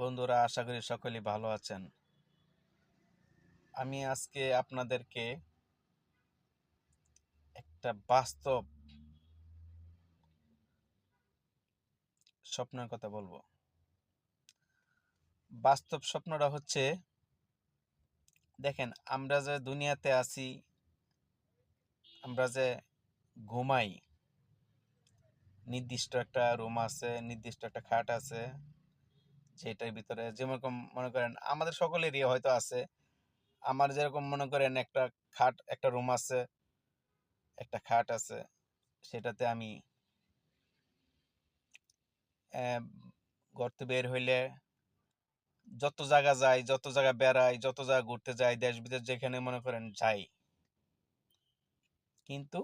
বন্ধুরা, আশা করি সকলেই ভালো আছেন। আমি আজকে আপনাদেরকে একটা বাস্তব স্বপ্নের কথা বলব। বাস্তব স্বপ্নটা হচ্ছে, দেখেন, আমরা যে দুনিয়াতে আছি, আমরা যে ঘুমাই, নির্দিষ্ট একটা রুম আছে, নির্দিষ্ট একটা খাট আছে সেটার ভিতরে যেরকম মনে করেন আমাদের সকলেরই হয়তো আছে। আমার যেরকম মনে করেন একটা খাট, একটা রুম আছে, একটা খাট আছে, সেটাতে আমি ঘর বের হইলে যত জায়গা যাই, যত জায়গা বেড়াই, যত জায়গা ঘুরতে যাই, দেশ বিদেশ যেখানে মনে করেন যাই। কিন্তু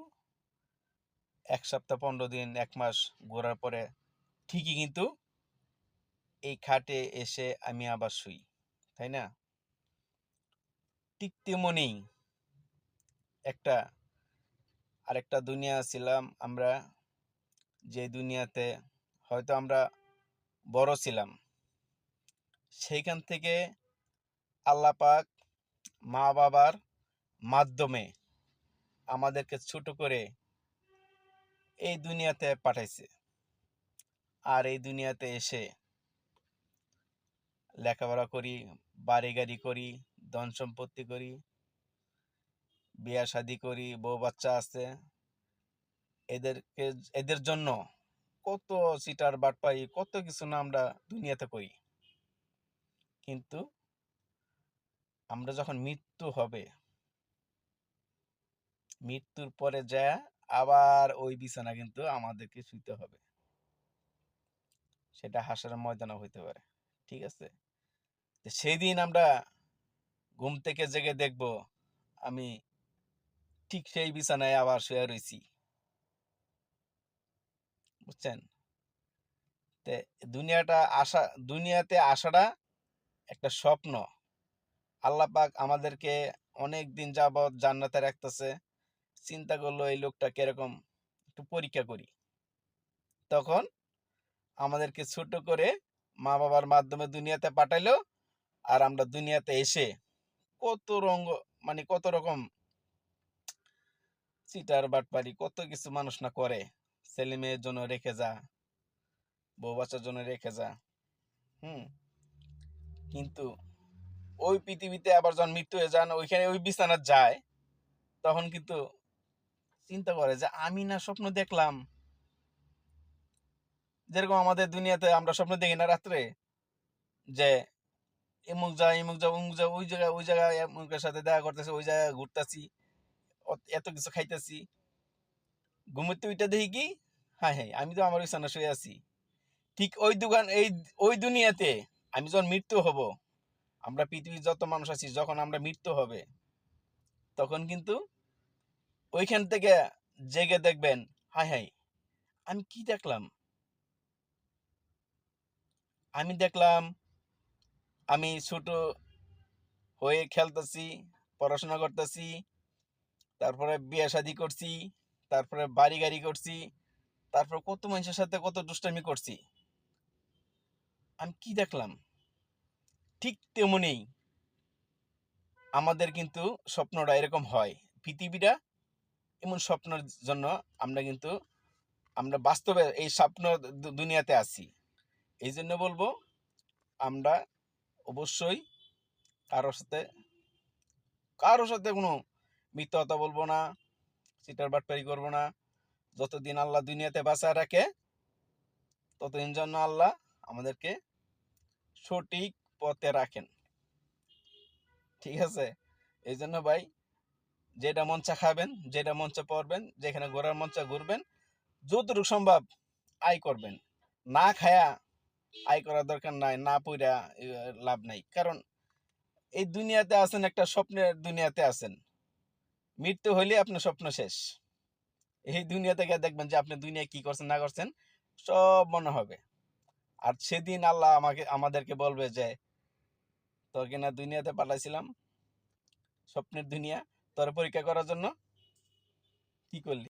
এক সপ্তাহ, পনেরো দিন, এক মাস ঘোরার পরে ঠিকই কিন্তু এই খাটে এসে আমি আবার শুই, তাই না? ঠিক তেমনই একটা, আরেকটা দুনিয়া ছিলাম আমরা, যে দুনিয়াতে হয়তো আমরা বড় ছিলাম। সেইখান থেকে আল্লাহ পাক মা বাবার মাধ্যমে আমাদেরকে ছোট করে এই দুনিয়াতে পাঠাইছে। আর এই দুনিয়াতে এসে লেখাপড়া করি, বাড়ি গাড়ি করি, ধন সম্পত্তি করি, বিয়া শাদি করি, বউ বাচ্চা আছে। এদেরকে, এদের জন্য কত সিটার বাটপাই কত কিছু না আমরা দুনিয়াতে করি। কিন্তু আমরা যখন মৃত্যু হবে, মৃত্যুর পরে যা আবার ওই বিছানা কিন্তু আমাদেরকে শুইতে হবে। সেটা হাসার ময়দানও হইতে পারে, ঠিক আছে? সেই দিন আমরা ঘুম থেকে জেগে দেখব, আমি ঠিক সেই বিছানায় আবার শুয়ে রয়েছি বুঝছেন? দুনিয়াটা আসা দুনিয়াতে আসাটা একটা স্বপ্ন। আল্লাহ পাক আমাদেরকে অনেক দিন যাবৎ জান্নাতে রাখতেছে। চিন্তা করল এই লোকটা কীরকম, একটু পরীক্ষা করি। তখন আমাদেরকে ছোট করে মা বাবার মাধ্যমে দুনিয়াতে পাঠাইলো। আর আমরা দুনিয়াতে এসে কত রঙ মানে কত রকম চিটার বাটপারি, কত কিছু মানুষ না করে। ছেলে মেয়ের জন্য রেখে যা, বউ বাচ্চার জন্য রেখে যা, হুম? কিন্তু ওই পৃথিবীতে আবার যখন মৃত্যু হয়ে যান, ওইখানে ওই বিছানা যায়, তখন কিন্তু চিন্তা করে যে, আমি না স্বপ্ন দেখলাম। যেরকম আমাদের দুনিয়াতে আমরা স্বপ্ন দেখি না রাত্রে, যে এমুক যা এমুক যা অমুক যা ওই জায়গায় ওই জায়গায় এমুকের সাথে দেখা করতেছি, ওই জায়গায় ঘুরতেছি এত কিছু খাইতেছি। ঘুমোতে ওইটা দেখি কি? হ্যাঁ হ্যাঁ আমি তো আমার বিছানা শুয়ে আছি। ঠিক ওই দোকান, এই, ওই দুনিয়াতে আমি যখন মৃত্যু হব, আমরা পৃথিবীর যত মানুষ আছি, যখন আমরা মৃত্যু হবে, তখন কিন্তু ওইখান থেকে জেগে দেখবেন হাই হাই আমি কি দেখলাম? আমি দেখলাম আমি ছোট হয়ে খেলতেছি, পড়াশোনা করতেছি, তারপরে বিয়ে শাদি করছি, তারপরে বাড়ি গাড়ি করছি, তারপর কত মানুষের সাথে কত দুষ্টামি করছি। আমি কি দেখলাম? ঠিক তেমনি আমাদের কিন্তু স্বপ্নটা এরকম হয়। পৃথিবীটা এমন স্বপ্নের জন্য আমরা কিন্তু আমরা বাস্তবে এই স্বপ্ন দুনিয়াতে আছি। এই জন্য বলব আমরা অবশ্যই কারোর সাথে কারোর সাথে কোনো মিথ্যা কথা বলব না, চিটার বাটপারি করব না। যতদিন আল্লাহ দুনিয়াতে বাঁচায় রাখে, ততদিন জন্য আল্লাহ আমাদেরকে সঠিক পথে রাখেন। ঠিক আছে? এই জন্য ভাই, যেটা মঞ্চা খাবেন, যেটা মঞ্চে পড়বেন, যেখানে ঘোরার মঞ্চে ঘুরবেন, যতটুকু সম্ভব আয় করবেন। না খায়া আয় করার দরকার নাই, না পইরা লাভ নাই। কারণ এই দুনিয়াতে আছেন একটা স্বপ্নের দুনিয়াতে আছেন। মৃত্যু হইলে আপনার স্বপ্ন শেষ। এই দুনিয়া থেকে দেখবেন যে আপনি দুনিয়া কি করছেন, না করছেন, সব মনে হবে। আর সেদিন আল্লাহ আমাকে, আমাদেরকে বলবে যে তোকে না দুনিয়াতে পাঠাইছিলাম স্বপ্নের দুনিয়া, তোর পরীক্ষা করার জন্য কি করলি?